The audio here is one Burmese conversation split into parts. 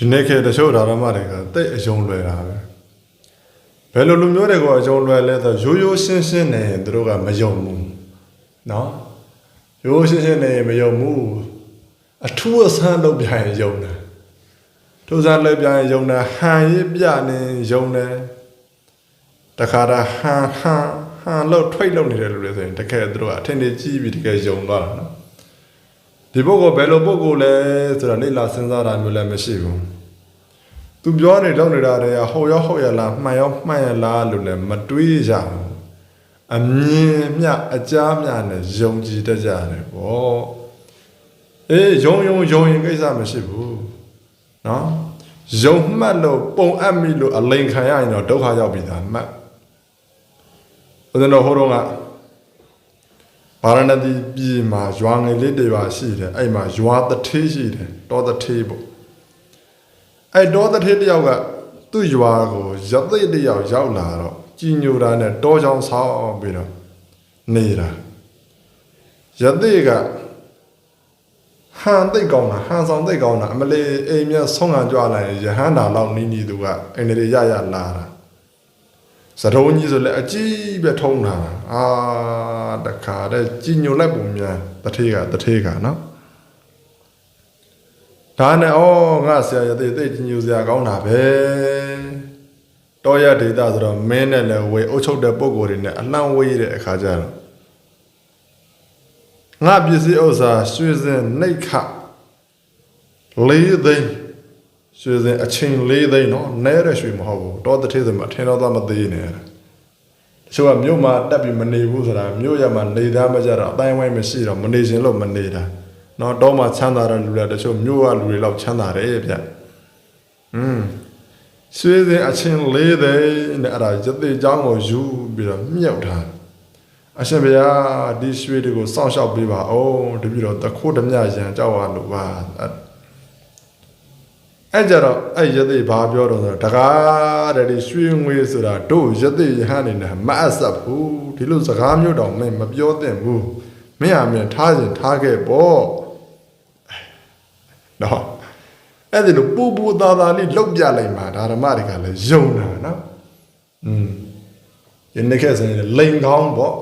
ဒီနေ့ခေတ်တချို့ဓမ္မတွေကတိတ်အယုံလွယ်တာပဲဘယ်လိုလူမျိုးတွေကအယုံလွယ်လဲဆိုရိုးရိုးရှင်းရှင်းနေရင်သူတို့ကမယုံဘူးနော်ရိုးရိုးရှင်းရှင်းနေရင်မယုံဘူးအထူးအဆန်းလုပ်ပြရင်ယုံတယ်ထူးဆန်းလုပ်ပြရင်ယုံတယ်ဟန်ရေးပြနေယုံတယ်တခါတည်းဟန်ဟန်ဟန်လို့ထွိတ်လို့နေတယ်လို့လည်းဆိုရင်တကယ်သူတို့ကအထင်ကြီးကြီးပြီးတကယ်ယုံသွားတာနော် ဒီပုဂ္ဂိုလ်ဘယ်လိုပုဂ္ဂိုလ်လဲဆိုတာလေ့လာစဉ်းစားတာမျိုးလည်းမရှိဘူး။ तू ပြောနေတော့နေတာတွေကဟုတ်ရောဟုတ်ရလားမှန်ရောမှန်ရလားလို့လည်းမတွေးကြဘူး။အမြင်မြအကြားမြနဲ့ယုံကြည်တတ်ကြတယ်ပေါ့။အေးယုံယုံယုံရင်ကိစ္စမရှိဘူး။နော်။ယုံမှတ်လို့ပုံအပ်မိလို့အလိန်ခံရရင်တော့ဒုက္ခရောက်ပြီသားမှတ်။ဦးဇင်းတော်ဟိုတော့က ဗာရဏသီပြည်မှာရွာငယ်လေးတွေပါရှိတယ်အဲ့မှာရွာတထေးရှိတယ်တောတထေးပေါ့အဲ့တောတထေးတယောက်ကသူ့ရွာကိုရသိတယောက်ရောက်လာတော့ကြီးညိုတာနဲ့တောချောင်းဆောင်းပြီးတော့နေတာရသိကဟန်သိတ်ကောင်းတာဟန်ဆောင်သိတ်ကောင်းတာအမလေးအိမ်မြတ်ဆုံးခံကြွလာရင်ယဟန္တာလောက်နီးနီးသူကအိမ်တွေရရလာတာ စတုံးကြီးဆိုလည်းအကြီးပဲထုံးတာအာတခါတည်းကြီးညိုလိုက်ပုံများတထေးကတထေးကနော်ဒါနဲ့ဩငါဆရာရသေးသိကြီးညိုစရာကောင်းတာပဲတောရဒေတာဆိုတော့မင်းနဲ့လည်းဝေအုပ်ချုပ်တဲ့ပုံကိုယ်တွေနဲ့အလှမ်းဝေးတဲ့အခါကျတော့ငါပစ္စည်းဥစ္စာရွှေစင်နှိတ်ခလေးသိန်း ရွှေစင်အချိန်၄သိန်းနော်နဲတဲ့ရွှေမဟုတ်ဘူးတောတထေးစမှာထင်တော့သွားမသေးနဲ့တချို့ကမြို့မှာတက်ပြီးမနေဘူးဆိုတာမြို့ရမှာနေသားမကြတော့အတိုင်းဝိုင်းမရှိတော့မနေခြင်းလို့မနေတာနော်တောမှာချမ်းသာတဲ့လူတွေတချို့မြို့ကလူတွေလောက်ချမ်းသာတယ်ဗျอืมရွှေစင်အချင်း၄သိန်းနဲ့အဲ့ဒါရသေးเจ้าကိုယူပြီးတော့မြုပ်ထားအရှင်ဘုရားဒီရွှေတွေကိုစောင့်ရှောက်ပေးပါအောင်တပြီတော့တခိုးဓမြရန်ကြောက်ရလို့ပါ အဲ့ အဲ့ကြတော့အဲ့ယသိဘာပြောတော့ဆိုတော့တကားတဲ့ဒီရွှေငွေဆိုတာတို့ယသိယဟန်နေနဲ့မအပ်ဆက်ဘူးဒီလိုစကားမျိုးတောင်မင်းမပြောသင့်ဘူးမင်းအမြင်ထားရင်ထားခဲ့ပေါ့နော်အဲ့ဒီလိုပူပူသားသားလေးလှုပ်ပြလိုက်မှာဒါဓမ္မတွေကလည်းယုံတာနော်อืมယနေ့ကဆိုရင်လိန်ကောင်းပေါ့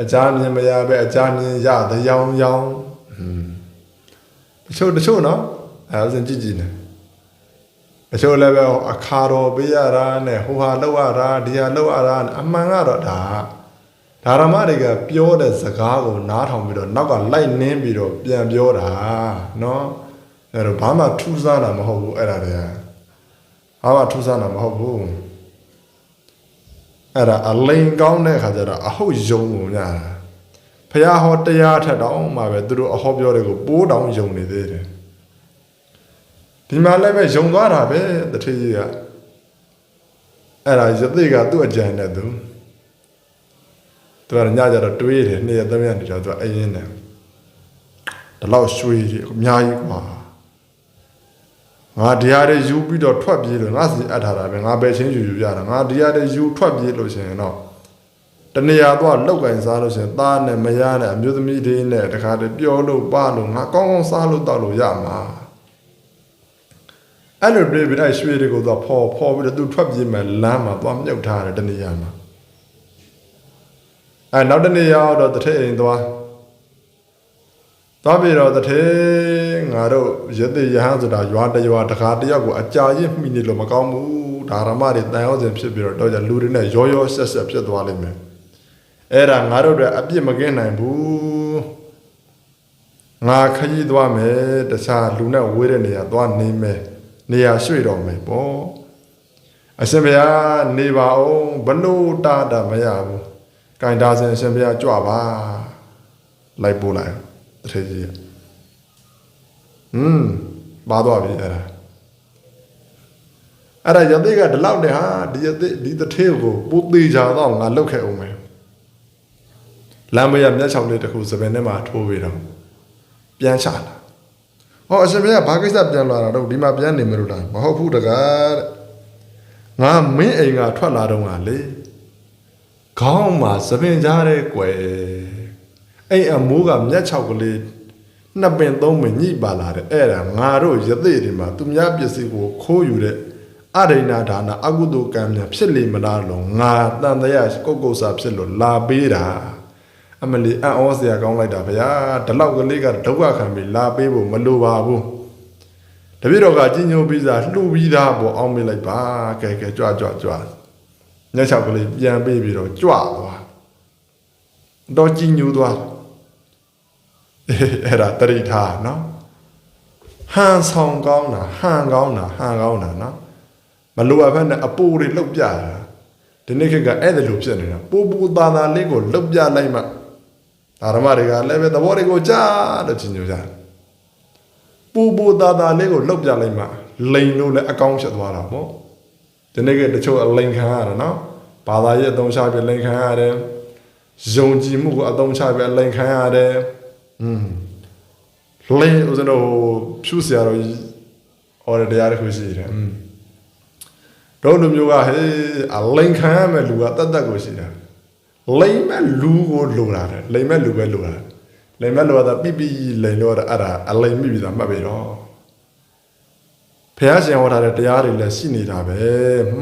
အကြမြင်မရပဲအကြမြင်ရတဲ့ရောင်ရောင်อืมတချို့တချို့နော်အဲဒါစဉ်ကြည့်ကြည့်နေ အချို့လည်းပဲအခါတော်ပေးရတာနဲ့ဟိုဟာလောက်ရတာဒီဟာလောက်ရတာနဲ့အမှန်ကတော့ဒါဓမ္မတွေကပြောတဲ့စကားကိုနားထောင်ပြီးတော့နောက်ကလိုက်နင်းပြီးတော့ပြန်ပြောတာเนาะအဲ့တော့ဘာမှထူးဆန်းတာမဟုတ်ဘူးအဲ့ဒါတွေကဘာမှထူးဆန်းတာမဟုတ်ဘူးအဲ့ဒါအလိန်ကောင်းတဲ့ခါကျတော့အဟုတ်ယုံကုန်ကြတာဖះဟောတရားထက်တောင်မှပဲသူတို့အဟောပြောတွေကိုပိုးတောင်ယုံနေသေးတယ် ဒီမှာလည်းပဲယုံသွားတာပဲတထေးကြီးကအဲ့ဒါရသေကသူ့အကြံနဲ့သူသူကညကြတော့တွေးတယ်နှစ်ရက်သုံးရက်နေတော့သူကအရင်နဲ့ဒီလောက်ရွှေကြီးအများကြီးကွာငါတရားတွေယူပြီးတော့ထွက်ပြေးလို့ငါစီအပ်ထားတာပဲငါပဲချင်းယူယူရတာငါတရားတွေယူထွက်ပြေးလို့ရှင်တော့တနေရာတော့လောက်ကင်စားလို့ရှင်သားနဲ့မရနဲ့အမျိုးသမီးတွေနဲ့တခါတည်းပြောလို့ပါလို့ငါကောင်းကောင်းစားလို့တောက်လို့ရမှာ အဲ့လိုပြေးပြီးအဲ့ရွှေတွေကိုသွားဖော်ဖော်ပြီးတော့သူထွက်ပြေးမယ်လမ်းမှာသွားမြုပ်ထားတယ်တနေရာမှာအဲ့နောက်တနေရာတော့တထဲအိမ်သွားသွားပြီးတော့တထဲငါတို့ရသေးရဟန်းဆိုတာရွာတရွာတခါတယောက်ကိုအကြာကြီးမှီနေလို့မကောင်းဘူးဒါရမတွေတန်ရောစင်ဖြစ်ပြီးတော့တော့ကြလူတွေနဲ့ရောရောဆက်ဆက်ဖြစ်သွားလိမ့်မယ်အဲ့ဒါငါတို့တွေအပြစ်မကင်းနိုင်ဘူးငါခရီးသွားမယ်တခြားလူနဲ့ဝေးတဲ့နေရာသွားနေမယ် နေရာရွှေ့တော်မယ်ပေါ့အရှင်ဘုရားနေပါအောင်ဘလို့တာတာမရဘူးကင်တာစင်အရှင်ဘုရားကြွပါလိုက်ပို့လိုက်တထေကြီးဟွန်းပါတော့ပြီအဲ့ဒါအဲ့ဒါယသိကဒီလောက်နဲ့ဟာဒီယသိဒီတထေကိုပို့သေးကြတော့ငါလုတ်ခဲ့အောင်မယ်လမ်းမရမျက်ချောင်းလေးတစ်ခုစပင်ထဲမှာထိုးပြီးတော့ပြန်ချလာ ဟောအရှင်ဘုရားဘာကိစ္စပြန်လာတာတော့ဒီမှာပြန်နေမလို့လားမဟုတ်ဘူးတကားတဲ့ငါမင်းအိမ်ကထွက်လာတော့ကလေခေါင်းမှာသပင်ကြားတဲ့ကွယ်အဲ့အမိုးကမျက်ချောက်ကလေးနှစ်ပင်သုံးပင်ညှိပါလာတယ်အဲ့ဒါငါတို့ယသိတွေမှာသူများပစ္စည်းကိုခိုးယူတဲ့အရိဏဒါနအကုသိုလ်ကံများဖြစ်လေမလားလို့ငါတန်တရားကုတ်ကုတ်စာဖြစ်လို့လာပေးတာ အမလီအံ့ဩစရာကောင်းလိုက်တာဗျာဒီလောက်ကလေးကဒုက္ခခံပြီးလာပေးဖို့မလိုပါဘူးတပည့်တော်ကကြီးညိုပြီးသားလှူပြီးသားပေါ့အောင်းမေးလိုက်ပါကဲကဲကြွကြွကြွညက်ချောက်ကလေးပြန်ပေးပြီးတော့ကြွသွားတော့ကြီးညိုသွားအေးအဲ့ဒါတရိထားနော်ဟန်ဆောင်ကောင်းတာဟန်ကောင်းတာဟန်ကောင်းတာနော်မလိုအပ်ဘဲနဲ့အပူတွေလှုပ်ပြတာဒီနေ့ခေတ်ကအဲ့ဒါလိုဖြစ်နေတာပူပူသားသားလေးကိုလှုပ်ပြလိုက်မှ ဓမ္မတွေကလည်းပဲသဘောတွေကိုကြားလို့ချင်ညိုကြတယ်ပူပူသားသားလေးကိုလှုပ်ပြလိုက်မှလိန်လို့လည်းအကောင်းဖြစ်သွားတာပေါ့ဒီနေ့ကတချို့အလိန်ခံရတယ်နော်ဘာသာရေးအသုံးချပြီးလိန်ခံရတယ်ယုံကြည်မှုကိုအသုံးချပြီးလိန်ခံရတယ် อืมလင်းဦးဇင်းတို့ဖြူစရာတော့အော်ရတရားတစ်ခုရှိတယ်อืมတို့လူမျိုးကဟေးအလိန်ခံရမဲ့လူကတတ်တတ်ကိုရှိတာ လိန်မဲ့လူကိုလိုတာတယ်လိန်မဲ့လူပဲလိုတာလိန်မဲ့လူကပြပြလိန်လို့အဲ့ဒါအလိန်မိပြီသားမှတ်ပြီတော့ဖះရှင်ဟောထားတဲ့တရားတွေလည်းရှိနေတာပဲ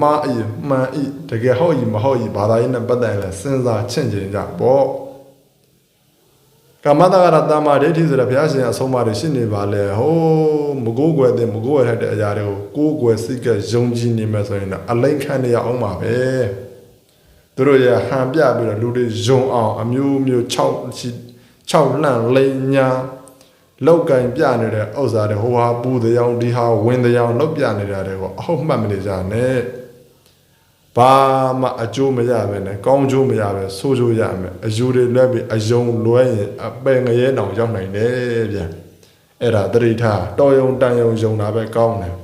မှားအီမှန်အီတကယ်ဟုတ်ဤမဟုတ်ဤဘာသာရေးနဲ့ပတ်သက်ရင်လည်းစဉ်းစားချင့်ကျင်ကြပေါ့ကမ္မတကရတမ္မာဒိဋ္ဌိဆိုတဲ့ဘုရားရှင်အဆုံးအမတွေရှိနေပါလေဟိုးမကိုးကွယ်တဲ့မကိုးကွယ်တဲ့အရာတွေကိုကိုးကွယ်စိတ်ကယုံကြည်နေမယ်ဆိုရင်တော့အလိမ့်ခံနေရအောင်ပါပဲ သူတို့ရဟန်ပြပြီးတော့လူတွေယုံအောင်အမျိုးမျိုး6ချီ6လန့်လိန်ညာလောက်ကင်ပြနေတဲ့ဥစ္စာတွေဟိုဟာပူတဲ့အောင်ဒီဟာဝင်တဲ့အောင်လောက်ပြနေတာတွေကိုအဟုတ်မှတ်မနေကြနဲ့ဘာမှအကျိုးမရပဲနဲ့ကောင်းကျိုးမရပဲဆိုးကျိုးရမယ်အယူတွေလွဲပြီးအယုံလွဲရင်အပယ်ငရဲတောင်ရောက်နိုင်တယ်ဗျအဲ့ဒါတတိထားတော်ယုံတန်ယုံယုံတာပဲကောင်းတယ်